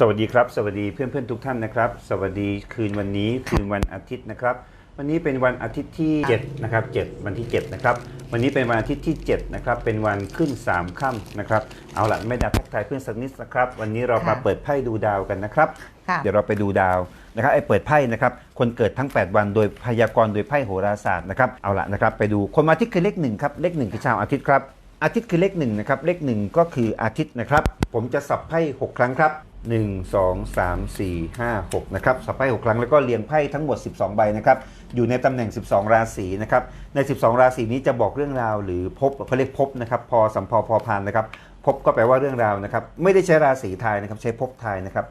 สวัสดีครับ สวัสดีเพื่อนๆทุกท่านนะครับ สวัสดีคืนวันนี้คืนวันอาทิตย์นะครับ วันนี้เป็นวันอาทิตย์ที่7นะครับ7วันที่7นะครับวันนี้เป็นวันอาทิตย์ที่7นะครับเป็นวันขึ้น 3ค่ำนะครับเอาละไม่ดาทักทายเพื่อนสักนิดนะครับวันนี้เรามาค่ะเปิดไพ่ดูดาวกันนะครับค่ะเดี๋ยวเราไปดูดาวนะครับไอ้เปิดไพ่นะครับคนเกิดทั้ง 8 วันโดยพยากรณ์โดยไพ่โหราศาสตร์นะครับเอาละนะครับไปดูคนวันอาทิตย์คือเลขหนึ่งครับเลขหนึ่งคือชาวอาทิตย์ครับอาทิตย์คือเลขหนึ่งนะครับเลขหนึ่งก็คืออาทิตย์นะครับผมจะสับไพ่หกครั้งครับ 1 2 3 4 5 6นะครับสับไพ่6ครั้งแล้วก็เรียงไพ่ทั้งหมด 12 ใบนะครับ อยู่ในตำแหน่ง 12 ราศีนะครับ ใน 12 ราศีนี้จะบอกเรื่องราวหรือพบเขาเรียกพบนะครับ พอสัมพอพอพานนะครับ พบก็แปลว่าเรื่องราวนะครับ ไม่ได้ใช้ราศีไทายนะครับ ใช้พบไทายนะครับ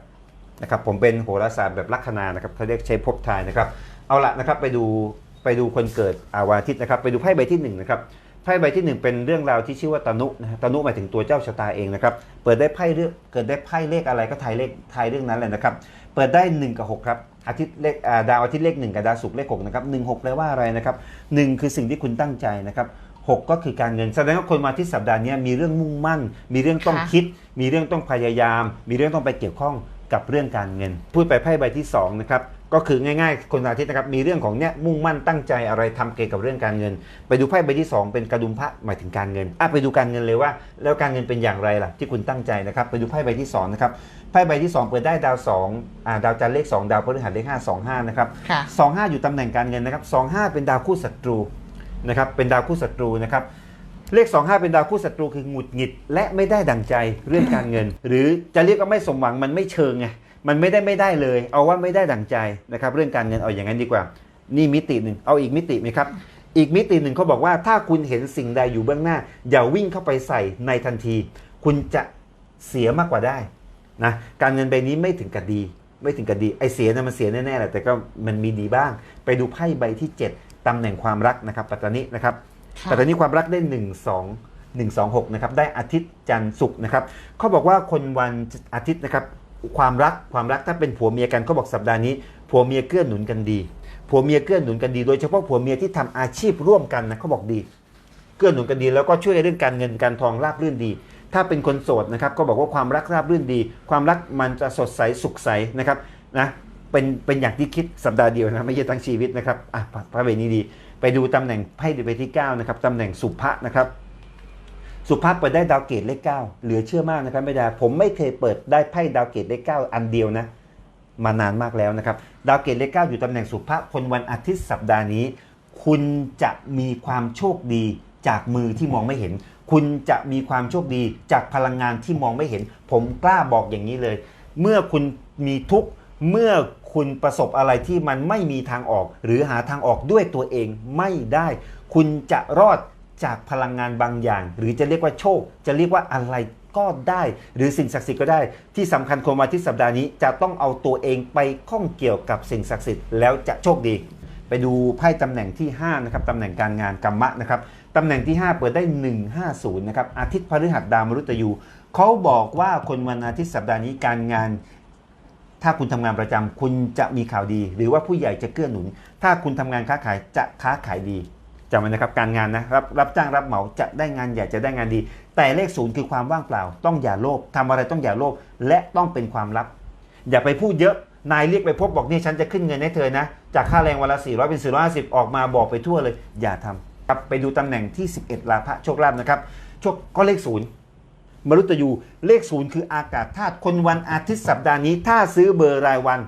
นะครับ ผมเป็นโหราศาสตร์แบบลัคนานะครับเขาเรียกใช้ภพทายนะครับ เอาละนะครับ ไปดู ไปดูคนเกิดอาวาทิตย์นะครับ ไปดูไพ่ใบที่หนึ่งนะครับ พ่ใบที่หนึ่งเป็นเรื่องราวที่ชื่อว่าตานุนะฮะตานุหมายถึงตัวเจ้าชะตาเองนะครับ เปิดได้ไพ่เรื่องเกิดได้ไพ่เลขอะไรก็ทายเลขทายเรื่องนั้นเลยนะครับ เปิดได้ 1 กับ 6 ครับ อาทิตย์เลขอ่าดาวอาทิตย์เลข 1 กับดาวศุกร์เลข6นะครับหนึ่งหกแปลว่าอะไรนะครับหนึ่งคือสิ่งที่คุณตั้งใจนะครับหกก็คือการเงิน แสดงว่าคนมาที่สัปดาห์นี้มีเรื่องมุ่งมั่น มีเรื่องต้องค่ะคิด มีเรื่องต้องพยายาม มีเรื่องต้องไปเกี่ยวข้องกับเรื่องการเงิน พูดไปไพ่ใบที่2นะครับ ก็คือง่ายๆ คนอาทิตย์นะครับมีเรื่องของเนี้ยมุ่งมั่นตั้งใจอะไรทำเกี่ยวกับเรื่องการเงิน ไปดูไพ่ใบที่ 2 เป็นกระดุมพระหมายถึงการเงินอะไปดูการเงินเลยว่า แล้วการเงินเป็นอย่างไรล่ะที่คุณตั้งใจนะครับ ไปดูไพ่ใบที่2นะครับไพ่ใบที่ 2 เปิดได้ดาว2อ่าดาวจันทร์เลข 2 ดาวพฤหัสเลข5 2 5นะครับค่ะสองห้าอยู่ตำแหน่งการเงินนะครับสองห้าเป็นดาวคู่ศัตรูนะครับเป็นดาวคู่ศัตรูนะครับเลข 25 เป็นดาวคู่ศัตรูคือหงุดหงิด และไม่ได้ดังใจเรื่องการเงิน หรือจะเรียกว่าไม่สมหวังมันไม่เชิงไง มันไม่ได้ไม่ได้เลย เอาว่าไม่ได้ดังใจนะครับ เรื่องการเงินเอาอย่างนั้นดีกว่า นี่มิติหนึ่งเอาอีกมิติไหมครับ อีกมิติหนึ่งเขาบอกว่าถ้าคุณเห็นสิ่งใดอยู่เบื้องหน้า อย่าวิ่งเข้าไปใส่ในทันที คุณจะเสียมากกว่าได้นะการเงินใบนี้ไม่ถึงกับดีไม่ถึงกับดีไอเสียนะมันเสียแน่ๆแหละแต่ก็มันมีดีบ้าง ไปดูไพ่ใบที่ 7ตำแหน่งความรักนะครับ ปัตตานีนะครับค่ะปัตตานีความรักได้ 1 2 1 2 6นะครับได้อาทิตย์จันทร์ศุกร์นะครับเขาบอกว่าคนวันอาทิตย์นะครับ ความรักความรักถ้าเป็นผัวเมียกันเขาบอกสัปดาห์นี้ผัวเมียเกื้อหนุนกันดีผัวเมียเกื้อหนุนกันดี โดยเฉพาะผัวเมียที่ทำอาชีพร่วมกันนะเขาบอกดีเกื้อหนุนกันดีแล้วก็ช่วยเรื่องการเงินการทองราบรื่นดี ถ้าเป็นคนโสดนะครับก็บอกว่าความรักราบรื่นดี ความรักมันจะสดใสสุขใสนะครับนะเป็นเป็นอย่างที่คิดสัปดาห์เดียวนะไม่ใช่ทั้งชีวิตนะครับอะพระเวนี้ดี ไปดูตำแหน่งไพ่ใบที่9นะครับตำแหน่งสุภะนะครับ สุภาพเปิดได้ดาวเกตเลขเก้าเหลือเชื่อมากนะครับไม่ได้ผมไม่เคยเปิดได้ไพ่ดาวเกตเลขเก้าอันเดียวนะ มานานมากแล้วนะครับ ดาวเกตเลขเก้าอยู่ตำแหน่งสุภาพคนวันอาทิตย์สัปดาห์นี้ คุณจะมีความโชคดีจากมือที่มองไม่เห็น คุณจะมีความโชคดีจากพลังงานที่มองไม่เห็น ผมกล้าบอกอย่างนี้เลย เมื่อคุณมีทุกข์เมื่อคุณประสบอะไรที่มันไม่มีทางออก หรือหาทางออกด้วยตัวเองไม่ได้ คุณจะรอด จากพลังงานบางอย่าง หรือจะเรียกว่าโชค จะเรียกว่าอะไรก็ได้ หรือสิ่งศักดิ์สิทธิ์ก็ได้ ที่สำคัญคนมาที่สัปดาห์นี้จะต้องเอาตัวเองไปข้องเกี่ยวกับสิ่งศักดิ์สิทธิ์แล้วจะโชคดี ไปดูไพ่ตำแหน่งที่5นะครับตำแหน่งการงานกรรมะนะครับตำแหน่งที่ 5 เปิดได้ 150นะครับอาทิตย์พฤหัสดาวมฤตยูเขาบอกว่าคนวันอาทิตย์สัปดาห์นี้การงานถ้าคุณทำงานประจำคุณจะมีข่าวดี หรือว่าผู้ใหญ่จะเกื้อหนุน ถ้าคุณทำงานค้าขายจะค้าขายดี จำไว้นะครับการงานนะรับรับจ้างรับเหมาจะได้งานใหญ่จะได้งานดี แต่เลขศูนย์คือความว่างเปล่า ต้องอย่าโลภทำอะไรต้องอย่าโลภและต้องเป็นความลับ อย่าไปพูดเยอะนายเรียกไปพบบอกนี่ฉันจะขึ้นเงินให้เธอนะ จากค่าแรงวันละ 400 เป็น 450 ออกมาบอกไปทั่วเลย อย่าทำครับไปดูตำแหน่งที่ 11 ลาภะโชคลาภนะครับโชคก็เลขศูนย์มรุตยูเลขศูนย์คืออากาศธาตุคนวันอาทิตย์สัปดาห์นี้ ถ้าซื้อเบอร์รายวัน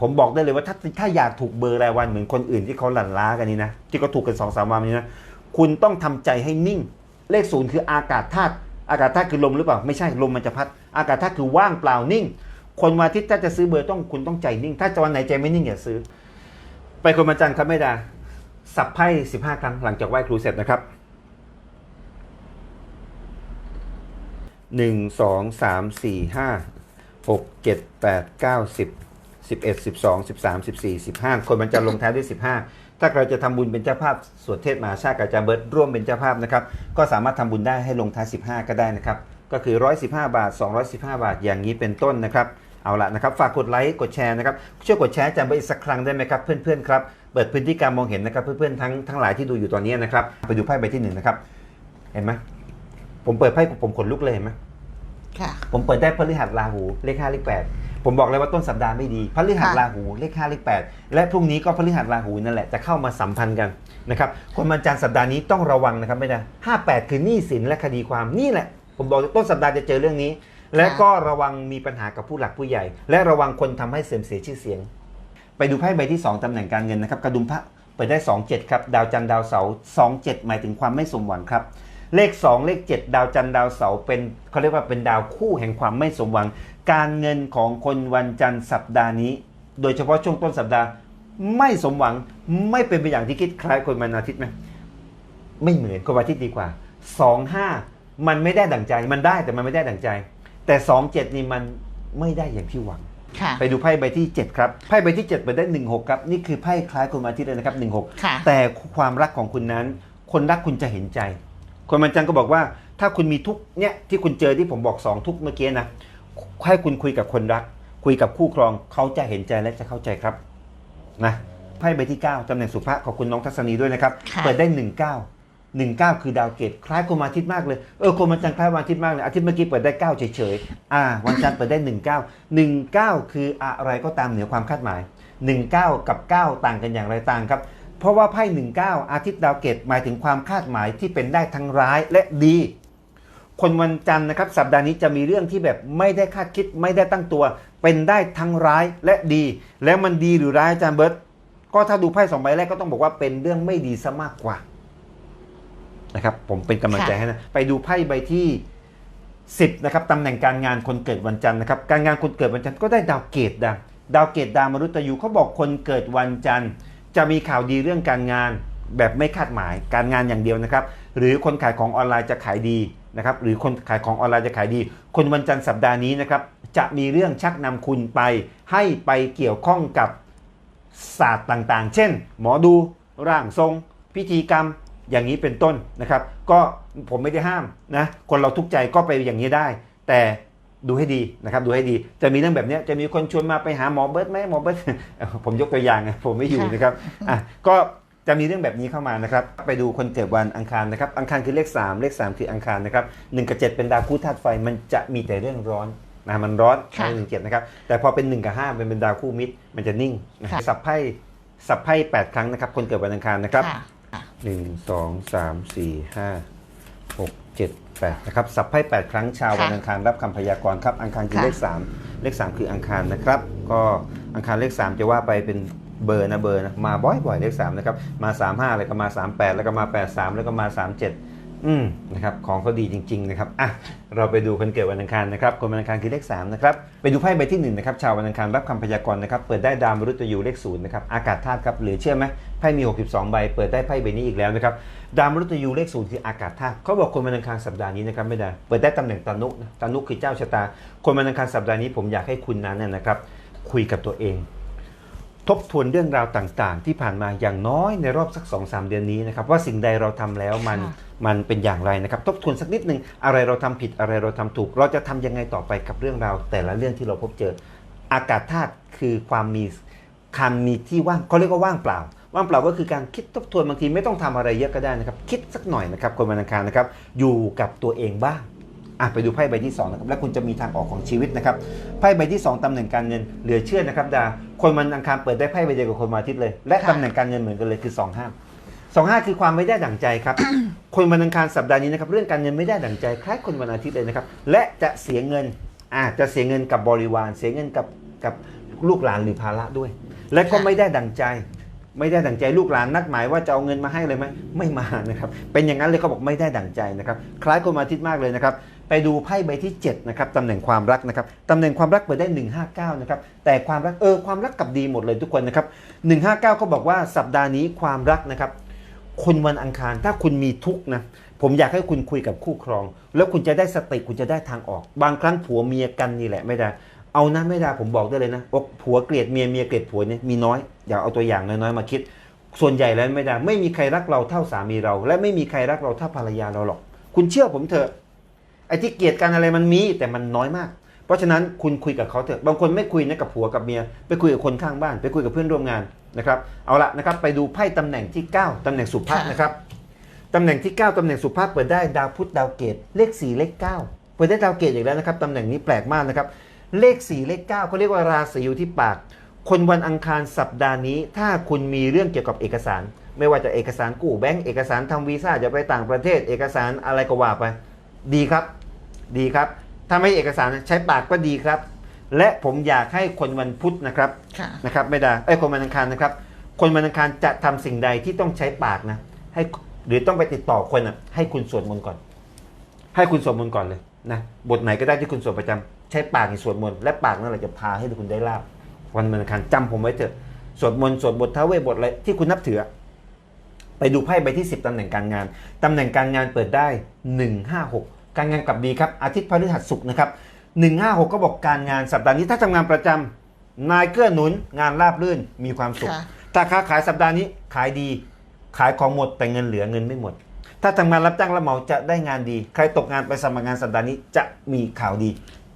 ผมบอกได้เลยว่าถ้าถ้าอยากถูกเบอร์รายวันเหมือนคนอื่นที่เขาหลั่นล้ากันนี่นะที่เขาถูกกันสองสามวันนี้นะคุณต้องทำใจให้นิ่ง เลขศูนย์คืออากาศธาตุอากาศธาตุคือลมหรือเปล่าไม่ใช่ลมมันจะพัด อากาศธาตุคือว่างเปล่านิ่ง คนวันอาทิตย์ถ้าจะซื้อเบอร์ต้องคุณต้องใจนิ่ง ถ้าจะวันไหนใจไม่นิ่งอย่าซื้อ ไปคนมาจันทร์ครับไม่ด้สับไพ่สิบห้าครั้งหลังจากไหว้ครูเสร็จนะครับหนึ่งสองสามสี่ห้าหกเจ็ดแปดเก้าสิบ สิบเอ็ดสิบสองสิบสามสิบสี่สิบห้าคนมันจะลงท้ายด้วยสิบห้าถ้าใครจะทำบุญเป็นเจ้าภาพสวดเทศมหาชาติกับอาจารย์เบิร์ตร่วมเป็นเจ้าภาพนะครับ ก็สามารถทำบุญได้ให้ลงท้าย 15 ก็ได้นะครับ ก็คือ 115 บาท 215 บาท อย่างนี้เป็นต้นนะครับ เอาละนะครับ ฝากกดไลค์ กดแชร์นะครับ ช่วยกดแชร์อาจารย์เบิร์ตอีกสักครั้งได้ไหมครับ เพื่อนๆครับ เปิดพื้นที่การมองเห็นนะครับ เพื่อนๆทั้งทั้งหลายที่ดูอยู่ตอนนี้นะครับ ไปดูไพ่ใบที่หนึ่งนะครับ เห็นไหมผมเปิดไพ่ผมขนลุกเลยเห็นไหมค่ะผมเปิดได้พฤหัสราหู เลข5เลข8 ผมบอกเลยว่าต้นสัปดาห์ไม่ดีพฤหัสค่ะราหูเลข5เลข8 และพรุ่งนี้ก็พฤหัสราหูนั่นแหละจะเข้ามาสัมพันธ์กันนะครับคนวันจันทร์สัปดาห์นี้ต้องระวังนะครับไม่ได้58คือหนี้สินและคดีความนี่แหละ ผมบอกเลยต้นสัปดาห์จะเจอเรื่องนี้ และก็ระวังมีปัญหากับผู้หลักผู้ใหญ่ และระวังคนทำให้เสื่อมเสียชื่อเสียง ไปดูไพ่ใบที่ 2ตำแหน่งการเงินนะครับกระดุมพระเปิดได้ 27 ครับ ดาวจันทร์ดาวเสาร์27 หมายถึงความไม่สมหวังครับ เลข 2 เลข 7 ดาวจันทร์ดาวเสาร์เป็นเขาเรียกว่าเป็นดาวคู่แห่งความไม่สมหวัง การเงินของคนวันจันทร์สัปดาห์นี้ โดยเฉพาะช่วงต้นสัปดาห์ ไม่สมหวังไม่เป็นไปอย่างที่คิดคล้ายคนวันอาทิตย์ไหมไม่เหมือนคนวันอาทิตย์ดีกว่า2 5มันไม่ได้ดั่งใจมันได้แต่มันไม่ได้ดั่งใจ แต่2 7นี่มันไม่ได้อย่างที่หวังค่ะไปดูไพ่ใบที่ 7 ครับ ไพ่ใบที่ 7เปิดได้ 16 ครับ นี่คือไพ่คล้ายคนวันอาทิตย์เลยนะครับค่ะ16 แต่ความรักของคุณนั้น คนรักคุณจะเห็นใจ คนวันจันทร์ก็บอกว่า ถ้าคุณมีทุกข์เนี่ยที่คุณเจอที่ผมบอก 2 ทุกข์เมื่อกี้นะ ให้คุณคุยกับคนรัก คุยกับคู่ครองเขาจะเห็นใจและจะเข้าใจครับนะไพ่ใบที่ 9ตำแหน่งสุภาพขอบคุณน้องทัศนีด้วยนะครับ ค่ะ เปิดได้ 19 19 คือดาวเกตคล้ายคนวันอาทิตย์มากเลย เออคนวันจันทร์คล้ายวันอาทิตย์มากเลย อาทิตย์เมื่อกี้เปิดได้ 9 เฉยๆ อ่า วันจันทร์เปิดได้ 19 19 คืออะไรก็ตามเหนือความคาดหมาย 19 กับ 9 ต่างกันอย่างไรต่างครับ เพราะว่าไพ่19 อาทิตย์ดาวเกตหมายถึงความคาดหมายที่เป็นได้ทั้งร้ายและดี คนวันจันทร์นะครับสัปดาห์นี้จะมีเรื่องที่แบบไม่ได้คาดคิดไม่ได้ตั้งตัว เป็นได้ทั้งร้ายและดี แล้วมันดีหรือร้ายอาจารย์เบิร์ตก็ถ้าดูไพ่สองใบแรกก็ต้องบอกว่าเป็นเรื่องไม่ดีซะมากกว่านะครับผมเป็นกำลังใจค่ะให้นะไปดูไพ่ใบที่10นะครับตำแหน่งการงานคนเกิดวันจันทร์นะครับการงานคนเกิดวันจันทร์ก็ได้ดาวเกตดาวดาวเกตดาวมรุตยูเขาบอกคนเกิดวันจันทร์ จะมีข่าวดีเรื่องการงานแบบไม่คาดหมายการงานอย่างเดียวนะครับ หรือคนขายของออนไลน์จะขายดี นะครับหรือคนขายของออนไลน์จะขายดี คนวันจันทร์สัปดาห์นี้นะครับจะมีเรื่องชักนำคุณไป ให้ไปเกี่ยวข้องกับศาสตร์ต่างๆ เช่น หมอดู ร่างทรง พิธีกรรมอย่างนี้เป็นต้นนะครับ ก็ผมไม่ได้ห้ามนะคนเราทุกใจก็ไปอย่างนี้ได้ แต่ดูให้ดีนะครับดูให้ดีจะมีเรื่องแบบนี้จะมีคนชวนมาไปหาหมอเบิร์ตไหมหมอเบิร์ตผมยกตัวอย่างนะผมไม่อยู่นะครับอะก็ จะมีเรื่องแบบนี้เข้ามานะครับ ไปดูคนเกิดวันอังคารนะครับ อังคารคือเลข 3 เลข 3 คืออังคารนะครับหนึ่งกับเจ็ดเป็นดาวคู่ธาตุไฟมันจะมีแต่เรื่องร้อนนะมันร้อนค่ะหนึ่งเจ็ดนะครับ แต่พอเป็น 1 กับ5มันเป็นดาวคู่มิตร มันจะนิ่งนะค่ะสับไพ่สับไพ่แปดครั้งนะครับ คนเกิดวันอังคารนะครับค่ะค่ะหนึ่งสองสามสี่ห้าหกเจ็ดแปดนะครับสับไพ่แปดครั้งชาววันค่ะอังคารรับคำพยากรณ์ครับอังคารคือค่ะเลขสามเลขสามคืออังคารนะครับ ก็อังคารเลขสามจะว่าไปเป็น เบอร์นะเบอร์นะมาบ่อยๆเลขสามนะครับมาสามห้าแล้วก็มาสามแปดแล้วก็มาแปดสามแล้วก็มาสามเจ็ดอืมนะครับของเขาดีจริงๆนะครับอะเราไปดูคนเกิดวันอังคารนะครับคนวันอังคารคือเลขสามนะครับไปดูไพ่ใบที่หนึ่งนะครับชาววันอังคารรับคำพยากรณ์นะครับเปิดได้ดาวมฤตยูเลขศูนย์นะครับอากาศธาตุครับเหลือเชื่อไหมไพ่มี 62 ใบ เปิดได้ไพ่ใบนี้อีกแล้วนะครับดาวมฤตยูเลขศูนย์คืออากาศธาตุเขาบอกคนวันอังคารสัปดาห์นี้นะครับไม่ได้เปิดได้ตำแหน่งตานุตานุคือเจ้าชะตา คนวันอังคารสัปดาห์นี้ผมอยากให้คุณนั้นนะครับคุยกับตัวเอง ทบทวนเรื่องราวต่างๆ ที่ผ่านมาอย่างน้อยในรอบสัก2อสเดือนนี้นะครับว่าสิ่งใดเราทำแล้วมันค่ะมันเป็นอย่างไรนะครับ ทบทวนสักนิดหนึ่งอะไรเราทำผิดอะไรเราทำถูก เราจะทำยังไงต่อไปกับเรื่องราว แต่ละเรื่องที่เราพบเจอ อากาศธาตุคือความมีคำมีที่ว่างเขาเรียกว่าว่างเปล่า ว่างเปล่าก็คือการคิดทบทวนบางทีไม่ต้องทำอะไรเยอะก็ได้นะครับ คิดสักหน่อยนะครับคนวันอังคารนะครับ อยู่กับตัวเองบ้างอะไปดูไพ่ใบที่สองนะครับแล้วคุณจะมีทางออกของชีวิตนะครับไพ่ใบที่สองตำแหน่งการเงินเหลือเชื่อนะครับดา คนวันอังคารเปิดได้ไพ่ใบเดียวกับคนวันอาทิตย์เลย และค่ะตำแหน่งการเงินเหมือนกันเลยคือสองห้าสองห้าคือความไม่ได้ดั่งใจครับ คนวันอังคารสัปดาห์นี้นะครับเรื่องการเงินไม่ได้ดั่งใจคล้ายคนวันอาทิตย์เลยนะครับ และจะเสียเงินอาจจะเสียเงินกับบริวาร เสียเงินกับกับลูกหลานหรือภาระด้วย และก็ค่ะไม่ได้ดั่งใจ ไม่ได้ดั่งใจลูกหลานนัดหมายว่าจะเอาเงินมาให้เลยไหมไม่มานะครับเป็นอย่างนั้นเลยเขาบอกไม่ได้ดั่งใจนะครับ คล้ายคนวันอาทิตย์มากเลยนะครับ ไปดูไพ่ใบที่7นะครับตำแหน่งความรักนะครับตำแหน่งความรักเปิดได้ 159นะครับแต่ความรักเออความรักกับดีหมดเลยทุกคนนะครับ159เขาบอกว่าสัปดาห์นี้ความรักนะครับคุณวันอังคารถ้าคุณมีทุกข์นะผมอยากให้คุณคุยกับคู่ครอง แล้วคุณจะได้สติคุณจะได้ทางออก บางครั้งผัวเมียกันนี่แหละไม่ได้ เอานะไม่ได้ผมบอกได้เลยนะอกผัวเกลียดเมียเมียเกลียดผัวเนี่ยมีน้อยอย่าเอาตัวอย่างน้อยๆมาคิด ส่วนใหญ่แล้วไม่ได้ ไม่มีใครรักเราเท่าสามีเรา และไม่มีใครรักเราเท่าภรรยาเราหรอก คุณเชื่อผมเถอะ ไอ้ที่เกลียดกันอะไรมันมีแต่มันน้อยมาก เพราะฉะนั้นคุณคุยกับเขาเถอะบางคนไม่คุยนะกับผัวกับเมีย ไปคุยกับคนข้างบ้าน ไปคุยกับเพื่อนร่วมงานนะครับเอาละนะครับไปดูไพ่ตำแหน่งที่ 9ตำแหน่งสุภาพค่ะนะครับตำแหน่งที่ 9ตำแหน่งสุภาพเปิดได้ดาวพุธดาวเกตเลข 4 เลข 9 เปิดได้ดาวเกตอีกแล้วนะครับตำแหน่งนี้แปลกมากนะครับเลข 4 เลข 9เขาเรียกว่าราศีอยู่ที่ปาก คนวันอังคารสัปดาห์นี้ ถ้าคุณมีเรื่องเกี่ยวกับเอกสาร ไม่ว่าจะเอกสารกู้แบงก์เอกสารทำวีซ่าจะไปต่างประเทศ เอกสารอะไรก็ว่าไป ดีครับ ดีครับถ้าไม่เอกสารใช้ปากก็ดีครับ และผมอยากให้คนวันพุธนะครับค่ะนะครับไม่ได้ไอ้ยคนวันอังคารนะครับ คนวันอังคารจะทำสิ่งใดที่ต้องใช้ปากนะให้หรือต้องไปติดต่อคนอะให้คุณสวดมนต์ก่อน ให้คุณสวดมนต์ก่อนเลยนะบทไหนก็ได้ที่คุณสวดประจำใช้ปากในสวดมนต์และปากนั่นแหละจะพาให้คุณได้ลาบวันวันอังคารจำผมไว้เถอะสวดมนต์สวดบทท้าวเวสบทอะไรที่คุณนับถือไปดูไพ่ใบที่ 10ตำแหน่งการงานตำแหน่งการงานเปิดได้ 156 การงานกลับดีครับ อาทิตย์พฤหัสศุกร์นะครับ156 ก็บอกการงานสัปดาห์นี้ถ้าทำงานประจำนายเกื้อหนุนงานราบรื่นมีความสุขค่ะถ้าค้าขายสัปดาห์นี้ขายดี ขายของหมดแต่เงินเหลือเงินไม่หมด ถ้าทำงานรับจ้างรับเหมาจะได้งานดี ใครตกงานไปสมัครงานสัปดาห์นี้จะมีข่าวดี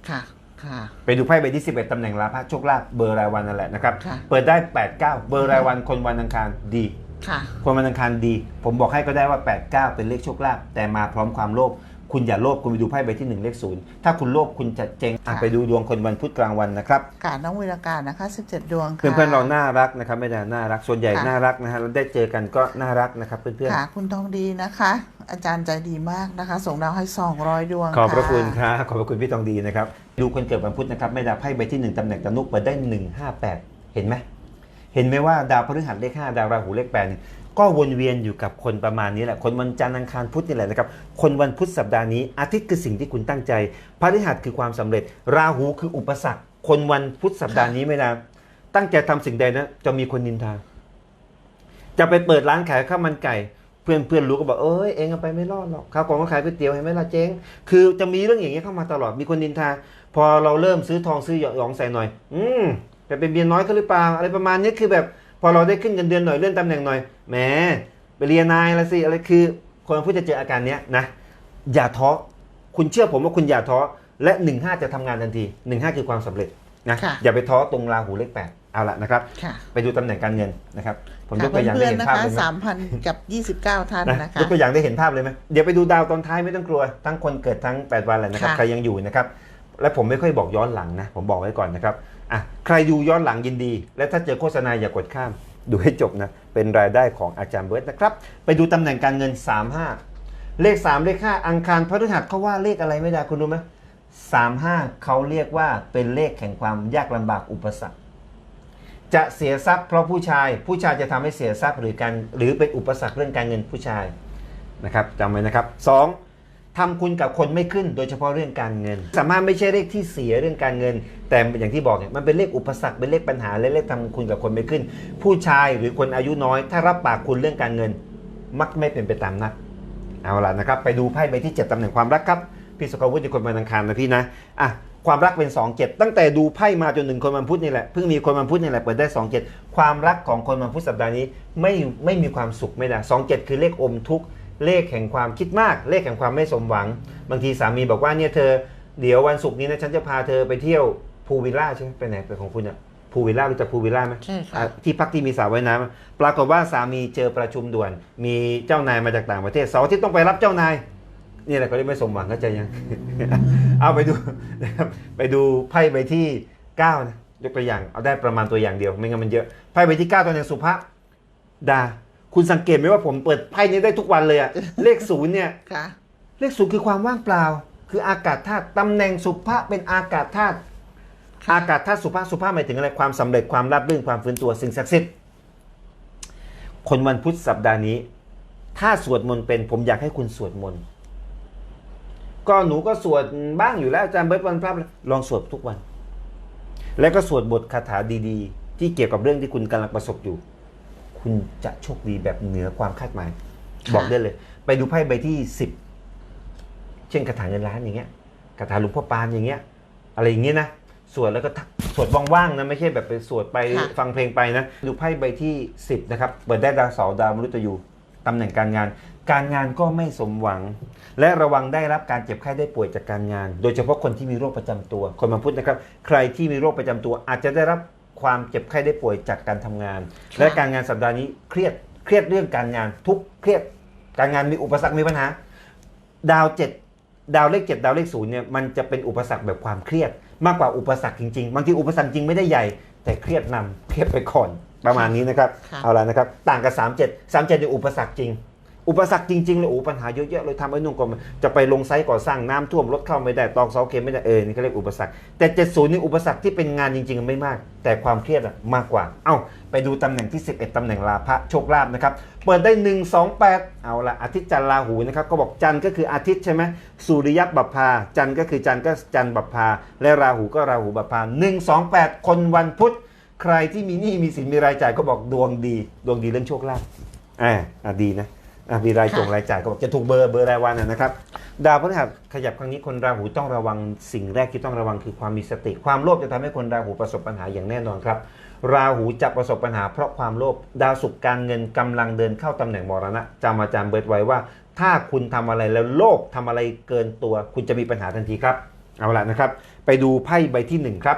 ค่ะค่ะไปดูไพ่ใบที่ 11ตำแหน่งลาภะโชคลาภเบอร์รายวันนั่นแหละนะครับค่ะเปิดได้ 89 เบอร์รายวันคนวันอังคารดีค่ะคนวันอังคารดี ผมบอกให้ก็ได้ว่า 89 เป็นเลขโชคลาภแต่มาพร้อมความโลภ คุณอย่าโลภคุณไปดูไพ่ใบที่ 1 เลขศูนย์ถ้าคุณโลภคุณจะเจ๊งอะค่ะไปดูดวงคนวันพุธกลางวันนะครับการน้องวิรการนะคะ 17 ดวงค่ะ เพื่อนๆเราน่ารักนะครับไม่ได้น่ารักส่วนใหญ่ค่ะ น่ารักนะฮะเราได้เจอกันก็น่ารักนะครับเพื่อนค่ะคุณทองดีนะคะ อาจารย์ใจดีมากนะคะ ส่งดาวให้ 200 ดวงๆขอบพระคุณะครับขอบพระคุณพี่ทองดีนะครับดูคนเกิดวันพุธนะครับไม่ได้ไพ่ใบที่1ตำแหน่งตนุกเปิดได้ 158 เห็นไหมเห็นไหมว่าดาวพฤหัสเลข5ดาวราหูเลข8เนี่ย ก็วนเวียนอยู่กับคนประมาณนี้แหละ คนวันจันทร์อังคารพุธนี่แหละนะครับ คนวันพุธสัปดาห์นี้อาทิตย์คือสิ่งที่คุณตั้งใจพฤหัสคือความสำเร็จ ราหูคืออุปสรรค คนวันพุธสัปดาห์นี้ไม่ได้ตั้งใจทำสิ่งใดนะจะมีคนนินทา จะไปเปิดร้านขายข้าวมันไก่ เพื่อนเพื่อนรู้ก็บอกเอ้ยเองเอาไปไม่รอดหรอกข้าวกล่องก็ขายก๋วยเตี๋ยวเห็นไหมล่ะเจ๊งคือจะมีเรื่องอย่างเงี้เข้ามาตลอดมีคนนินทา พอเราเริ่มซื้อทองซื้อหยองใส่หน่อย อืมแต่เป็นเบียร์น้อยเขาหรือเปล่าอะไรประมาณนี้คือแบบ พอเราได้ขึ้นเงินเดือนหน่อยเลื่อนตำแหน่งหน่อยแหมไปเรียนนายละสิอะไรคือ คนพูดจะเจออาการเนี้ยนะอย่าท้อคุณเชื่อผมว่าคุณอย่าท้อและหนึ่งห้าจะทำงานทันทีหนึ่งห้าคือความสำเร็จนะค่ะอย่าไปท้อตรงราหูเลขแปดเอาละนะครับค่ะไปดูตำแหน่งการเงินนะครับ ผมยค่ะกตัวอย่างได้เพื่อนเห็ๆนนะภาพคะเลยไหม3,000กับ29ท่านนะนะคะยกตัวอย่างได้เห็นภาพเลยไหมเดี๋ยวไปดูดาวตอนท้ายไม่ต้องกลัว ทั้งคนเกิดทั้ง8วันเลยนะครับค่ะใครยังอยู่นะครับ และผมไม่ค่อยบอกย้อนหลังนะ ผมบอกไว้ก่อนนะครับ อะใครดูย้อนหลังยินดี และถ้าเจอโฆษณาอย่ากดข้าม ดูให้จบนะ เป็นรายได้ของอาจารย์เบิร์ตนะครับ ไปดูตำแหน่งการเงิน 35 เลข 3 เลข 5 อังคารพฤหัสเขาว่าเลขอะไรไม่ได้คุณรู้ไหม35เขาเรียกว่าเป็นเลขแห่งความยากลำบากอุปสรรค จะเสียทรัพย์เพราะผู้ชาย ผู้ชายจะทำให้เสียทรัพย์หรือการหรือเป็นอุปสรรคเรื่องการเงินผู้ชายนะครับจำไว้นะครับสองทำคุณกับคนไม่ขึ้น โดยเฉพาะเรื่องการเงิน สามารถไม่ใช่เลขที่เสียเรื่องการเงิน แต่อย่างที่บอกเนี่ยมันเป็นเลขอุปสรรคเป็นเลขปัญหาและเลขทำคุณกับคนไม่ขึ้น ผู้ชายหรือคนอายุน้อย ถ้ารับปากคุณเรื่องการเงิน มักไม่เป็นไปตามนัดเอาล่ะนะครับ ไปดูไพ่ใบที่ 7ตำแหน่งความรักครับพี่สกวุฒิเป็นคนวันอังคารนะพี่นะอะความรักเป็น 2 7 ตั้งแต่ดูไพ่มาจนถึงคนวันพุธนี่แหละเพิ่งมีคนวันพุธนี่แหละเปิดได้ 2 7 ความรักของคนวันพุธสัปดาห์นี้ไม่ไม่มีความสุขไม่ได้2 7 คือเลขอมทุกข์เลขแห่งความคิดมาก เลขแห่งความไม่สมหวัง บางทีสามีบอกว่าเนี่ยเธอเดี๋ยววันศุกร์นี้นะฉันจะพาเธอไปเที่ยว พูลวิลล่าใช่ไหมไปไหนไปของคุณอะพูลวิลล่ารู้จักพูลวิลล่าไหมใช่ค่ะ อะที่พักที่มีสระว่ายน้ำปรากฏว่าสามีเจอประชุมด่วน มีเจ้านายมาจากต่างประเทศเสาร์อาที่ต้องไปรับเจ้านาย นี่แหละก็เรียกไม่สมหวังเข้าใจยัง เอาไปดูนะครับไปดูไพ่ใบที่9นะยกตัวอย่างเอาได้ประมาณตัวอย่างเดียวไม่งั้นมันเยอะไพ่ใบที่ 9ตัวอย่างสุภาพดา คุณสังเกตไหมว่าผมเปิดไพ่นี้ได้ทุกวันเลยอะเลขศูนย์เนี่ย ค่ะ เลขศูนย์คือความว่างเปล่า คืออากาศธาตุตำแหน่งสุภาพเป็นอากาศธาตุค่ะ อากาศธาตุสุภาพสุภาพหมายถึงอะไรความสำเร็จความราบรื่นความฟื้นตัวสิ่งศักดิ์สิทธิ์คนวันพุธสัปดาห์นี้ ถ้าสวดมนต์เป็นผมอยากให้คุณสวดมนต์ก็หนูก็สวดบ้างอยู่แล้วอาจารย์เบิร์ตวันพระลองสวดทุกวัน แล้วก็สวดบทคาถาดีๆ ที่เกี่ยวกับเรื่องที่คุณกำลังประสบอยู่ คุณจะโชคดีแบบเหนือความคาดหมาย บอกได้เลย ไปดูไพ่ใบที่สิบเช่นคาถาเงินล้านอย่างเงี้ยคาถาหลวงพ่อปานอย่างเงี้ย อะไรอย่างเงี้ยนะ สวดแล้วก็ทักสวดว่างๆนะไม่ใช่แบบไปสวดไปค่ะ ฟังเพลงไปนะ ดูไพ่ใบที่ 10 นะครับ เปิดได้ดาวเสาร์ดาวมฤตยูตำแหน่งการงาน การงานก็ไม่สมหวัง และระวังได้รับการเจ็บไข้ได้ป่วยจากการงาน โดยเฉพาะคนที่มีโรคประจำตัว คนมาพูดนะครับ ใครที่มีโรคประจำตัวอาจจะได้รับความเจ็บไข้ได้ป่วยจากการทำงานค่ะและการงานสัปดาห์นี้เครียดเครียดเรื่องการงาน ทุกข์เครียดการงานมีอุปสรรคมีปัญหา ดาวเจ็ดดาวเลขเจ็ดดาวเลขศูนย์เนี่ยมันจะเป็นอุปสรรคแบบความเครียด มากกว่าอุปสรรคจริงๆ บางทีอุปสรรคจริงไม่ได้ใหญ่ แต่เครียดนำเครียดไปก่อนประมาณนี้นะครับค่ะเอาละนะครับ ต่างกับ 37 37เนี่ยอุปสรรคจริง อุปสรรคจริงๆเลยโอ้ปัญหาเยอะแยะเลยทำไอ้นุ่งก็จะไปลงไซต์ก่อสร้างน้ำท่วมรถเข้าไม่ได้ตอกเสาเข็มไม่ได้เออนี่เขาเรียกอุปสรรค แต่70นี่อุปสรรคที่เป็นงานจริงๆไม่มาก แต่ความเครียดอะมากกว่า เอ้า ไปดูตำแหน่งที่ 11ตำแหน่งลาภะโชคลาภนะครับเปิดได้ 1 2 8 เอาละอาทิตย์จันราหูนะครับก็บอกจันก็คืออาทิตย์ใช่ไหมสุริยบัพพาจันก็คือจันก็จันบัพพาและราหูก็ราหูบัพพา1 2 8 คนวันพุธใครที่มีหนี้มีสินมีรายจ่ายก็บอกดวงดี ดวงดีเรื่องโชคลาภอ่าดีนะ มีรายจงค่ะรายจ่ายก็บอกจะถูกเบอร์เบอร์รายวันนะนะครับดาวพฤหัสขยับครั้งนี้คนราหูต้องระวังสิ่งแรกที่ต้องระวังคือความมีสติ ความโลภจะทำให้คนราหูประสบปัญหาอย่างแน่นอนครับ ราหูจะประสบปัญหาเพราะความโลภดาวศุกร์การเงินกำลังเดินเข้าตำแหน่งมรณะจำอาจารย์เบิร์ตไว้ว่า ถ้าคุณทำอะไรแล้วโลภทำอะไรเกินตัว คุณจะมีปัญหาทันทีครับเอาละนะครับ ไปดูไพ่ใบที่หนึ่งครับ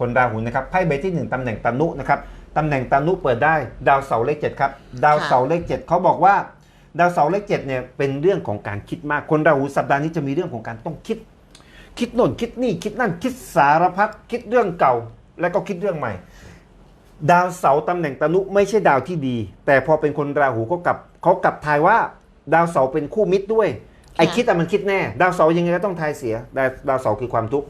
คนราหูนะครับไพ่ใบที่หนึ่งตำแหน่งตนุนะครับตำแหน่งตนุเปิดได้ ดาวเสาร์เลขเจ็ดครับดาวเสาร์เลขเจ็ดเขาบอกว่า ดาวเสาร์เลขเจ็ดเนี่ยเป็นเรื่องของการคิดมากคนราหูสัปดาห์นี้จะมีเรื่องของการต้องคิด คิดโน่นคิดนี่คิดนั่นคิดสารพัดคิดเรื่องเก่า แล้วก็คิดเรื่องใหม่ ดาวเสาร์ตำแหน่งตนุไม่ใช่ดาวที่ดี แต่พอเป็นคนราหูก็กลับเขากลับทายว่า ดาวเสาร์เป็นคู่มิตรด้วย ไอ้คิดแต่มันคิดแน่ ดาวเสาร์ยังไงก็ต้องทายเสียดาวดาวเสาร์คือความทุกข์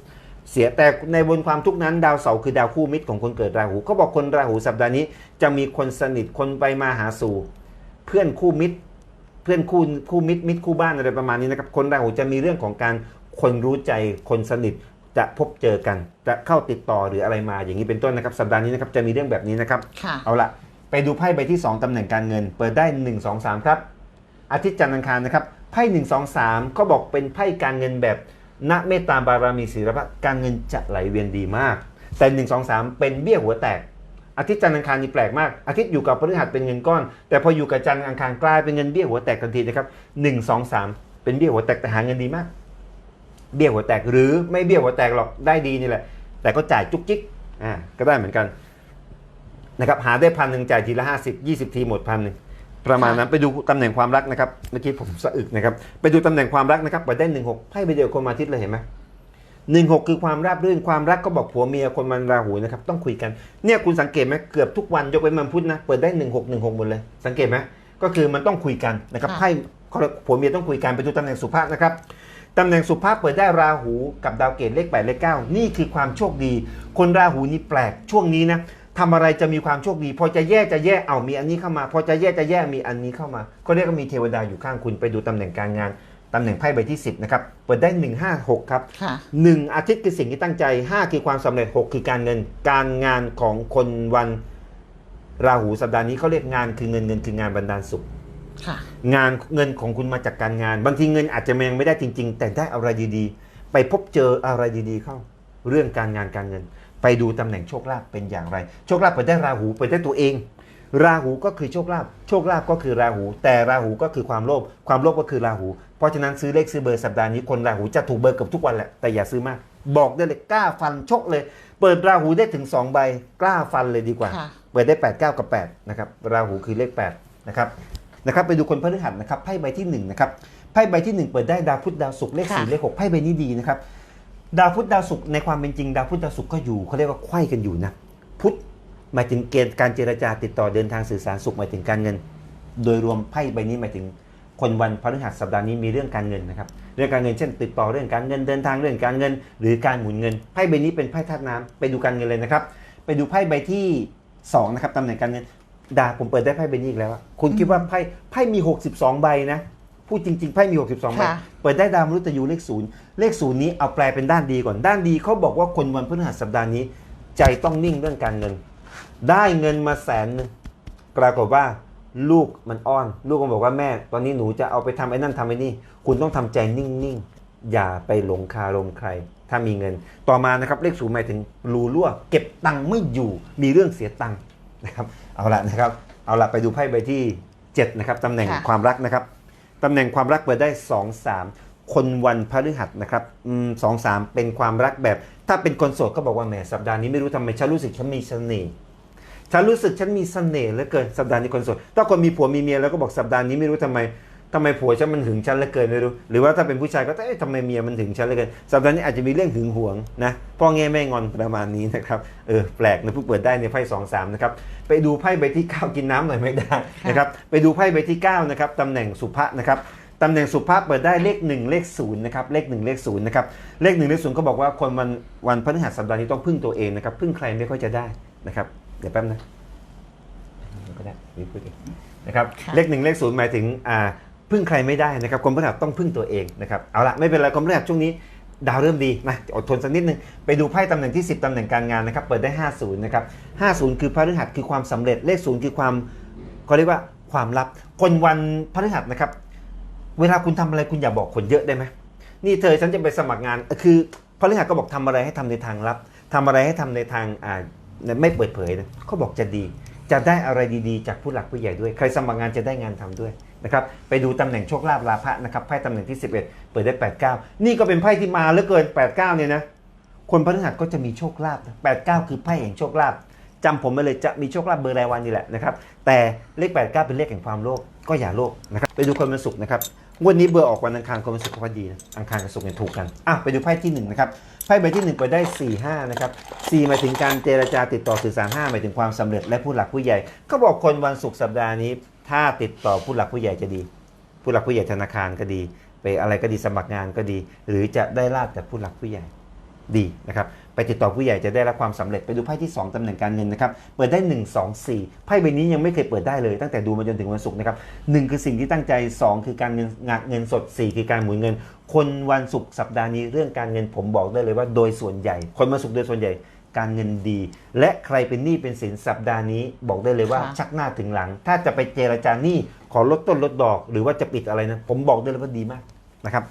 เสียแต่ในบนความทุกข์นั้น ดาวเสาร์คือดาวคู่มิตรของคนเกิดราหูเขาบอกคนราหูสัปดาห์นี้ จะมีคนสนิทคนไปมาหาสู่ เพื่อนคู่มิตร เพื่อนคู่คู่มิตรมิตรคู่บ้านอะไรประมาณนี้นะครับคนราหูจะมีเรื่องของการคนรู้ใจคนสนิทจะพบเจอกันจะเข้าติดต่อหรืออะไรมาอย่างนี้เป็นต้นนะครับสัปดาห์นี้นะครับจะมีเรื่องแบบนี้นะครับ ค่ะ เอาละไปดูไพ่ใบที่ 2 ตำแหน่งการเงิน เปิดได้ 1 2 3 ครับ อาทิตย์จันทร์อังคารนะครับไพ่1 2 3เขาบอกเป็นไพ่การเงินแบบณเมตตาบารมีศิลปะการเงินจะไหลเวียนดีมาก แต่ 1 2 3 เป็นเบี้ยหัวแตก อาทิตย์จันทร์อังคารนี่แปลกมาก อาทิตย์อยู่กับพฤหัสเป็นเงินก้อน แต่พออยู่กับจันทร์อังคารกลายเป็นเงินเบี้ยหัวแตกทันทีนะครับหนึ่งสองสามเป็นเบี้ยหัวแตกแต่หาเงินดีมาก เบี้ยหัวแตกหรือไม่เบี้ยหัวแตกหรอกได้ดีนี่แหละ แต่ก็จ่ายจุกจิกอ่าก็ได้เหมือนกันนะครับหาได้พันหนึ่งจ่ายทีละห้าสิบยี่สิบทีหมดพันหนึ่งประมาณนั้นไปดูตำแหน่งความรักนะครับเมื่อกี้ผมสะอึกนะครับไปดูตำแหน่งความรักนะครับเปิดได้หนึ่งหกไพ่ใบเดียวคนมาอาทิตย์เลยเห็นไหม หนึ่งหกคือความราบรื่นความรักก็บอกผัวเมียคนมันราหูนะครับต้องคุยกันเนี่ยคุณสังเกตไหมเกือบทุกวันยกเว้นมันพุธนะเปิดได้หนึ่งหกหนึ่งหกหมดเลย สังเกตไหมก็คือมันต้องคุยกันนะครับค่ะไพ่ผัวเมียต้องคุยกันไปดูตำแหน่งสุภาพนะครับตำแหน่งสุภาพเปิดได้ราหูกับดาวเกตเลข8เลข9นี่คือความโชคดี คนราหูนี่แปลกช่วงนี้นะทำอะไรจะมีความโชคดี พอจะแย่จะแย่เอามีอันนี้เข้ามา พอจะแย่จะแย่มีอันนี้เข้ามา ก็เรียกว่ามีเทวดาอยู่ข้างคุณไปดูตำแหน่งการงาน ตำแหน่งไพ่ใบที่ 10นะครับเปิดได้ 1 5 6 ครับ ค่ะ 1 อาทิตย์คือสิ่งที่ตั้งใจ 5 คือความสำเร็จ 6 คือการเงินการงานของคนวันราหูสัปดาห์นี้เขาเรียกงานคือเงินเงินคืองานบรรดาลสุข ค่ะ งานเงินของคุณมาจากการงาน บางทีเงินอาจจะยังไม่ได้จริง ๆ แต่ได้อะไรดีๆ ไปพบเจออะไรดีๆเข้า เรื่องการงานการเงิน ไปดูตำแหน่งโชคลาภเป็นอย่างไร โชคลาภเปิดได้ราหูเปิดได้ตัวเอง ราหูก็คือโชคลาภโชคลาภก็คือราหู แต่ราหูก็คือความโลภความโลภก็คือราหู เพราะฉะนั้นซื้อเลขซื้อเบอร์สัปดาห์นี้คนราหูจะถูกเบอร์เกือบทุกวันแหละแต่อย่าซื้อมาก บอกได้เลยกล้าฟันชกเลย เปิดราหูได้ถึงสองใบกล้าฟันเลยดีกว่าค่ะเปิดได้8 9กับ8นะครับราหูคือเลข8นะครับนะครับไปดูคนพฤหัสนะครับไพ่ใบที่1นะครับไพ่ใบที่ 1 เปิดได้ดาวพุธดาวศุกร์เลขค่ะ4เลข6ไพ่ใบนี้ดีนะครับดาวพุธดาวศุกร์ในความเป็นจริง ดาวพุธดาวศุกร์ก็อยู่เขาเรียกว่าไขว้กันอยู่นะพุธ หมายถึงเกณฑ์การเจรจาติดต่อเดินทางสื่อสารสุขหมายถึงการเงิน โดยรวมไพ่ใบนี้หมายถึงคนวันพฤหัสสัปดาห์นี้มีเรื่องการเงินนะครับเรื่องการเงินเช่น ติดต่อเรื่องการเงินเดินทางเรื่องการเงิน หรือการหมุนเงินไพ่ใบนี้เป็นไพ่ธาตุน้ำไปดูการเงินเลยนะครับ ไปดูไพ่ใบที่สองนะครับตำแหน่งการเงินดาผมเปิดได้ไพ่ใบนี้อีกแล้วอะคุณคิดว่าไพ่ไพ่มี 62 ใบนะพูดจริงๆไพ่มี 62 ใบค่ะเปิดได้ดาวมฤตยูเลขศูนย์เลขศูนย์นี้เอาแปลเป็นด้านดีก่อน ด้านดีเขาบอกว่าคนวันพฤหัสสัปดาห์นี้ ใจต้องนิ่งเรื่องการเงิน ได้เงินมาแสนหนึงปรากฏว่าลูกมันอ้อน ลูกก็บอกว่าแม่ ตอนนี้หนูจะเอาไปทำไอ้นั่นทำไอ้นี่ คุณต้องทำใจนิ่งๆ อย่าไปหลงคารมใคร ถ้ามีเงิน ต่อมานะครับเลขศูนย์หมายถึงรูรั่ว เก็บตังค์ไม่อยู่มีเรื่องเสียตังค์นะครับเอาละนะครับ เอาละไปดูไพ่ใบที่7นะครับตำแหน่งค่ะความรักนะครับตำแหน่งความรักเปิดได้ 2 3 คนวันพฤหัสนะครับสองสามเป็นความรักแบบ ถ้าเป็นคนโสดก็บอกว่าแหมสัปดาห์นี้ไม่รู้ทำไมฉันรู้สึกฉันมีเสน่ห์ ฉันรู้สึกฉันมีเสน่ห์เหลือเกินสัปดาห์นี้คนโสดถ้าคนมีผัวมีเมียแล้วก็บอกสัปดาห์นี้ไม่รู้ทำไมทำไมผัวฉันมันหึงฉันเหลือเกินไม่รู้ หรือว่าถ้าเป็นผู้ชายก็เอ๊ะทำไมเมียมันหึงฉันเหลือเกิน สัปดาห์นี้อาจจะมีเรื่องหึงหวงนะพ่อแง่แม่งอนประมาณนี้นะครับ เออแปลกนะผู้เปิดได้ในไพ่สองสามนะครับ ไปดูไพ่ใบที่ 9 กินน้ำหน่อยไม่ได้นะครับ ไปดูไพ่ใบที่9นะครับตำแหน่งสุภะนะครับตำแหน่งสุภาพเปิดได้เลข 1 เลข0นะครับเลข 1 เลข0นะครับเลข1เลข0ก็บอกว่าคนวันวันพฤหัสสัปดาห์นี้ต้องพึ่งตัวเองนะครับพึ่งใครไม่ค่อยจะได้นะครับ เดี๋ยวแป๊บนะก็ได้ไม่พูดเองนะครับค่ะเลข1เลข0หมายถึงอ่าพึ่งใครไม่ได้นะครับคนพฤหัสต้องพึ่งตัวเองนะครับเอาละไม่เป็นไรคนพฤหัสช่วงนี้ดาวเริ่มดีนะอดทนสักนิดนึง ไปดูไพ่ตำแหน่งที่ 10ตำแหน่งการงานนะครับ เปิดได้ 50 นะครับ 50 คือพฤหัสคือความสำเร็จเลข0คือความเขาเรียกว่าความลับ คนวันพฤหัสนะครับ เวลาคุณทำอะไรคุณอย่าบอกคนเยอะได้ไหมนี่เธอฉันจะไปสมัครงานเอ่อคือพฤหัสก็บอกทำอะไรให้ทำในทางลับทำอะไรให้ทำในทางอ่า ไม่เปิดเผยนะเขาบอกจะดี จะได้อะไรดีๆ จากผู้หลักผู้ใหญ่ด้วย ใครสมัครงานจะได้งานทำด้วยนะครับไปดูตำแหน่งโชคลาภลาภะนะครับไพ่ตำแหน่งที่ 11 เปิดได้ 89 นี่ก็เป็นไพ่ที่มาเหลือเกิน 89 เนี่ยนะคนพฤหัสก็จะมีโชคลาภนะ89 คือไพ่แห่งโชคลาภจำผมไปเลยจะมีโชคลาภเบอร์รายวันนี่แหละนะครับแต่เลข 89 เป็นเลขแห่งความโลภก็อย่าโลภนะครับไปดูคนวันศุกร์นะครับ งวันนี้เบอร์ออกวันอังคารคนวันศุกร์ก็พดีนะอังคารกับศุกร์เนี่ยถูกกันอะไปดูไพ่ที่หนึ่งนะครับไพ่ใบที่หนึ่งเปิดได้4ี่ห้านะครับสี่หมายถึงการเจรจาติดต่อสื่อสารห้าหมายถึงความสำเร็จและผู้หลักผู้ใหญ่ก็บอกคนวันศุกร์สัปดาห์นี้ ถ้าติดต่อผู้หลักผู้ใหญ่จะดี ผู้หลักผู้ใหญ่ธนาคารก็ดี ไปอะไรก็ดีสมัครงานก็ดี หรือจะได้ลาบจากผู้หลักผู้ใหญ่ดีนะครับ ไปติดต่อผู้ใหญ่จะได้รับความสำเร็จไปดูไพ่ที่ 2ตำแหน่งการเงินนะครับเปิดได้ 1 2 4ไพ่ใบนี้ยังไม่เคยเปิดได้เลยตั้งแต่ดูมาจนถึงวันศุกร์นะครับหนึ่งคือสิ่งที่ตั้งใจ 2 คือการเงินงานเงินสด 4 คือการหมุนเงิน คนวันศุกร์สัปดาห์นี้เรื่องการเงินผมบอกได้เลยว่าโดยส่วนใหญ่ คนวันศุกร์โดยส่วนใหญ่การเงินดี และใครเป็นหนี้เป็นสินสัปดาห์นี้ บอกได้เลยว่าค่ะชักหน้าถึงหลัง ถ้าจะไปเจรจาหนี้ขอลดต้นลดดอก หรือว่าจะปิดอะไรนะผมบอกได้เลยว่าดีมากนะครับ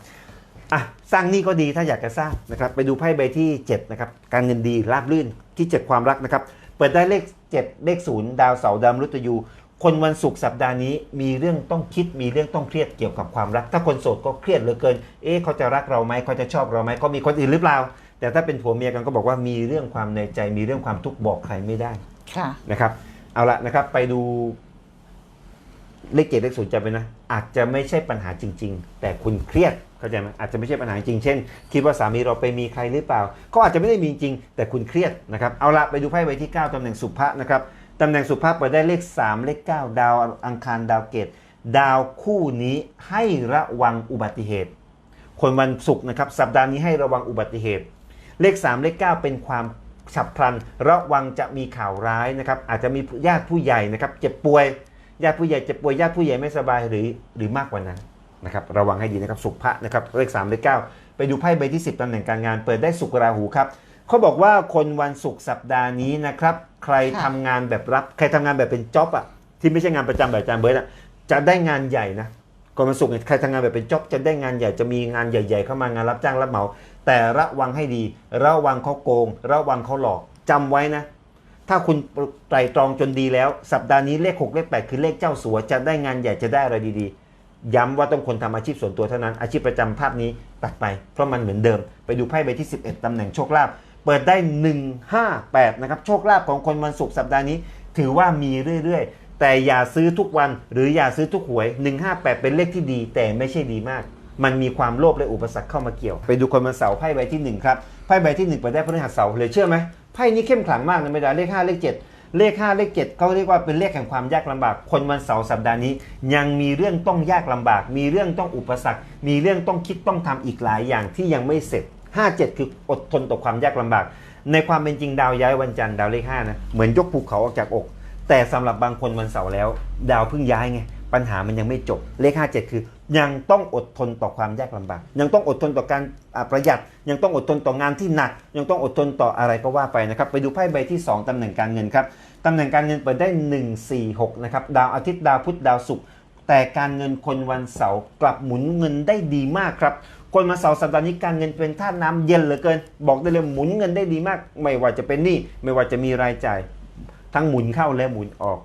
อะ สร้างหนี้ก็ดีถ้าอยากจะสร้างนะครับไปดูไพ่ใบที่7นะครับการเงินดีราบรื่นที่ 7 ความรักนะครับเปิดได้เลข 7 เลข0ดาวเสาร์ดาวมฤตยูคนวันศุกร์สัปดาห์นี้มีเรื่องต้องคิดมีเรื่องต้องเครียดเกี่ยวกับความรัก ถ้าคนโสดก็เครียดเหลือเกิน เอ๊ะเขาจะรักเราไหมเขาจะชอบเราไหมเขามีคนอื่นหรือเปล่า แต่ถ้าเป็นผัวเมียกันก็บอกว่ามีเรื่องความในใจ มีเรื่องความทุกข์บอกใครไม่ได้ค่ะนะครับ เอาละนะครับไปดูเลขเจ็ดเลขศูนย์จำไว้นะอาจจะไม่ใช่ปัญหาจริง ๆ แต่คุณเครียด เข้าใจไหมอาจจะไม่ใช่ปัญหาจริงเช่น คิดว่าสามีเราไปมีใครหรือเปล่า ก็อาจจะไม่ได้มีจริง แต่คุณเครียดนะครับเอาละไปดูไพ่ใบที่ 9ตำแหน่งสุภะนะครับตำแหน่งสุภาพเปิดได้เลข 3 เลข 9 ดาวอังคารดาวเกต ดาวคู่นี้ให้ระวังอุบัติเหตุ คนวันศุกร์นะครับสัปดาห์นี้ให้ระวังอุบัติเหตุ เลข 3 เลข 9 เป็นความฉับพลัน ระวังจะมีข่าวร้ายนะครับอาจจะมีญาติผู้ใหญ่นะครับเจ็บป่วยญาติผู้ใหญ่เจ็บป่วยญาติผู้ใหญ่ไม่สบายหรือหรือมากกว่านั้น นะครับระวังให้ดีนะครับสุภะนะครับเลข3เลข9ไปดูไพ่ใบที่ 10ตำแหน่งการงานเปิดได้สุกราหูครับเขาบอกว่าคนวันศุกร์สัปดาห์นี้นะครับใครค่ะทำงานแบบรับใครทำงานแบบเป็นจ็อบอะที่ไม่ใช่งานประจำแบบอาจารย์เบิร์ตอะจะได้งานใหญ่นะก่อนวันศุกร์เนี่ยใครทำงานแบบเป็นจ็อบจะได้งานใหญ่จะมีงานใหญ่ ๆ เข้ามางานรับจ้างรับเหมา แต่ระวังให้ดี ระวังเขาโกง ระวังเขาหลอกจำไว้นะ ถ้าคุณไตรตรองจนดีแล้ว สัปดาห์นี้เลข 6 เลข 8 คือเลขเจ้าสัวจะได้งานใหญ่จะได้อะไรดีๆ ย้ำว่าต้องคนทำอาชีพส่วนตัวเท่านั้น อาชีพประจำภาพนี้ตัดไป เพราะมันเหมือนเดิม ไปดูไพ่ใบที่ 11ตำแหน่งโชคลาภ เปิดได้ 158 นะครับ โชคลาภของคนวันศุกร์สัปดาห์นี้ ถือว่ามีเรื่อยๆ แต่อย่าซื้อทุกวัน หรืออย่าซื้อทุกหวย 158 เป็นเลขที่ดี แต่ไม่ใช่ดีมาก มันมีความโลภและอุปสรรคเข้ามาเกี่ยว ไปดูคนวันเสาร์ไพ่ใบที่หนึ่งครับ ไพ่ใบที่หนึ่งเปิดได้พฤหัสเสาร์เลยเชื่อไหมไพ่นี้เข้มขลังมากนะไม่ได้เลขห้าเลขเจ็ด เลขห้าเลขเจ็ดเขาเรียกว่าเป็นเลขแห่งความยากลำบาก คนวันเสาร์สัปดาห์นี้ ยังมีเรื่องต้องยากลำบาก มีเรื่องต้องอุปสรรค มีเรื่องต้องคิดต้องทำอีกหลายอย่างที่ยังไม่เสร็จ 57 คืออดทนต่อความยากลำบาก ในความเป็นจริงดาวย้ายวันจันทร์ดาวเลข5นะเหมือนยกภูเขาออกจากอก แต่สำหรับบางคนวันเสาร์แล้ว ดาวเพิ่งย้ายไง ปัญหามันยังไม่จบ เลข 57 คือ ยังต้องอดทนต่อความยากลำบาก ยังต้องอดทนต่อการประหยัด ยังต้องอดทนต่องานที่หนัก ยังต้องอดทนต่ออะไรก็ว่าไปนะครับ ไปดูไพ่ใบที่ 2ตำแหน่งการเงินครับตำแหน่งการเงินเปิดได้ 1 4 6 นะครับ ดาวอาทิตย์ดาวพุธดาวศุกร์แต่การเงินคนวันเสาร์กลับหมุนเงินได้ดีมากครับคนวันเสาร์สัปดาห์นี้การเงินเป็นท่าตุน้ำเย็นเหลือเกิน บอกได้เลยหมุนเงินได้ดีมาก ไม่ว่าจะเป็นหนี้ไม่ว่าจะมีรายจ่าย ทั้งหมุนเข้าและหมุนออก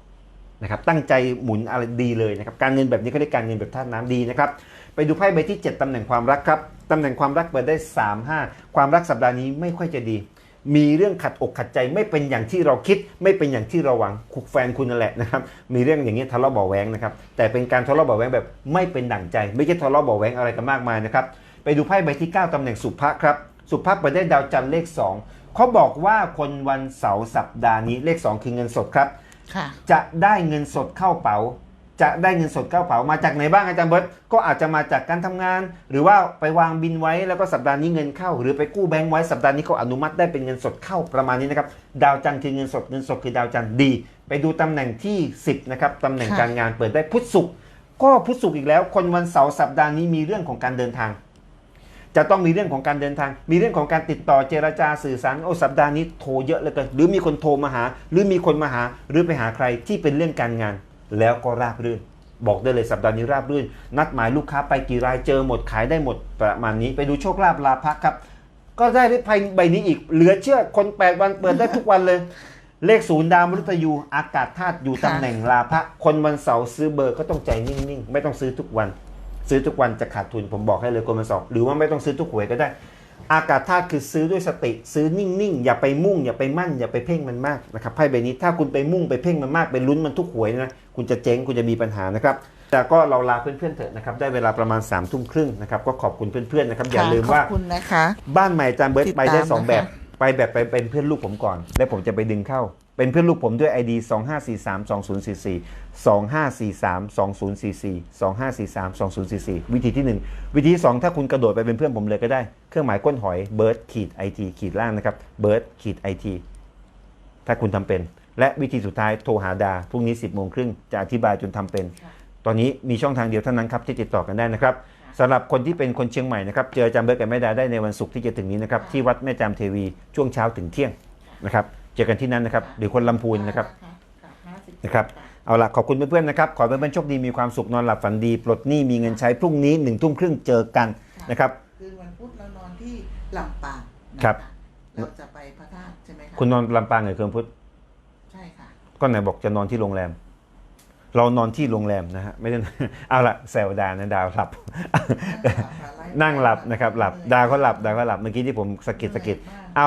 นะครับตั้งใจหมุนอะไรดีเลยนะครับการเงินแบบนี้เขาเรียกการเงินแบบท่าตุน้ำดีนะครับไปดูไพ่ใบที่ 7ตำแหน่งความรักครับตำแหน่งความรักเปิดได้ 3 5 ความรักสัปดาห์นี้ไม่ค่อยจะดี มีเรื่องขัดอกขัดใจไม่เป็นอย่างที่เราคิด ไม่เป็นอย่างที่เราหวังคุกแฟนคุณนั่นแหละนะครับมีเรื่องอย่างนี้ทะเลาะเบาะแวงนะครับแต่เป็นการทะเลาะเบาะแวงแบบไม่เป็นดั่งใจ ไม่ใช่ทะเลาะเบาะแวงอะไรกันมากมายนะครับไปดูไพ่ใบที่ 9ตำแหน่งสุภะครับสุภะเปิดได้ดาวจันทร์เลข 2เขาบอกว่าคนวันเสาร์สัปดาห์นี้เลข 2 คือเงินสดครับ จะได้เงินสดเข้าเป๋า จะได้เงินสดเข้าเป๋ามาจากไหนบ้างอาจารย์เบิร์ตก็อาจจะมาจากการทำงาน หรือว่าไปวางบินไว้แล้วก็สัปดาห์นี้เงินเข้า หรือไปกู้แบงก์ไว้สัปดาห์นี้เขาอนุมัติได้เป็นเงินสดเข้าประมาณนี้นะครับดาวจันทร์คือเงินสดเงินสดคือดาวจันทร์ดี ไปดูตำแหน่งที่ 10นะครับตำแหน่งค่ะการงานเปิดได้พุธศุกร์ก็พุธศุกร์อีกแล้ว คนวันเสาร์สัปดาห์นี้มีเรื่องของการเดินทาง จะต้องมีเรื่องของการเดินทาง มีเรื่องของการติดต่อเจรจาสื่อสารโอ้สัปดาห์นี้โทรเยอะเหลือเกินหรือมีคนโทรมาหา หรือมีคนมาหาหรือไปหาใครที่เป็นเรื่องการงาน แล้วก็ราบรื่น บอกได้เลยสัปดาห์นี้ราบรื่น นัดหมายลูกค้าไปกี่รายเจอหมดขายได้หมดประมาณนี้ ไปดูโชคลาภลาภะครับ ก็ได้ด้วยไพ่ใบนี้อีก เหลือเชื่อคน 8 วันเปิดได้ทุกวันเลย เลขศูนย์ดาวมฤตยูอากาศธาตุอยู่ตำแหน่งลาภะคนวันเสาร์ซื้อเบอร์ก็ต้องใจนิ่งๆ ไม่ต้องซื้อทุกวัน ซื้อทุกวันจะขาดทุนผมบอกให้เลยคนวันเสาร์หรือว่าไม่ต้องซื้อทุกหวยก็ได้ อากาศธาตุคือซื้อด้วยสติ ซื้อนิ่งๆ อย่าไปมุ่ง อย่าไปมั่น อย่าไปเพ่งมันมากนะครับไพ่ใบนี้ถ้าคุณไปมุ่งไปเพ่งมันมากไปลุ้นมันทุกหวยนะคุณจะเจ๊งคุณจะมีปัญหานะครับแต่ก็เราลาเพื่อนๆเถอะนะครับได้เวลาประมาณ3ามทุ่มครึ่งนะครับก็ขอบคุณเพื่อนๆนะครับอย่าลืมว่าขอบคุณนะคะบ้านใหม่อาจารย์เบิร์ตติดไปได้ตามสองแบบนะคะไปแบบไปเป็นเพื่อนลูกผมก่อน แล้วผมจะไปดึงเข้า เป็นเพื่อนลูกผมด้วย ID 2543 2044 2543 2044 2543 2044 วิธีที่ 1 วิธีที่ 2 ถ้าคุณกระโดดไปเป็นเพื่อนผมเลยก็ได้ เครื่องหมายก้นหอยเบิร์ดขีดไอทีขีดล่างนะครับเบิร์ดขีดไอทีถ้าคุณทำเป็น และวิธีสุดท้ายโทรหาดาพรุ่งนี้ 10โมงครึ่งจะอธิบายจนทำเป็น ตอนนี้มีช่องทางเดียวเท่านั้นครับที่ติดต่อกันได้นะครับสำหรับคนที่เป็นคนเชียงใหม่นะครับเจออาจารย์เบิร์ดกับแม่ดาได้ในวันศุกร์ที่จะถึงนี้นะครับที่วัดแม่จามเทวีช่วงเช้าถึงเที่ยงนะครับ เจอกันที่นั่นนะครับหรือคนลำพูนนะครับนะครับเอาละขอบคุณเพื่อนๆนะครับขอให้เพื่อนๆโชคดีมีความสุขนอนหลับฝันดี ปลดหนี้มีเงินใช้พรุ่งนี้หนึ่งทุ่มครึ่งเจอกันนะครับคือวันพุธเรานอนที่ลำปางนะะครับเราจะไปพระธาตุใช่ไหมคะคุณนอนลำปางเหรอเคืองพุทธใช่ค่ะก็ไหนบอกจะนอนที่โรงแรม เรานอนที่โรงแรมนะฮะไม่ได้เอาละแซวดานะดาวหลับ นั่งหลับนะครับหลับดาวก็หลับดาวก็หลับเมื่อกี้ที่ผมสะกิดสะกิดเอา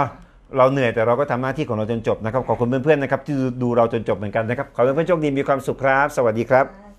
เราเหนื่อยแต่เราก็ทำหน้าที่ของเราจนจบนะครับขอบคุณเพื่อนๆนะครับที่ดูเราจนจบเหมือนกันนะครับขอให้เพื่อนๆโชคดีมีความสุขครับ สวัสดีครับ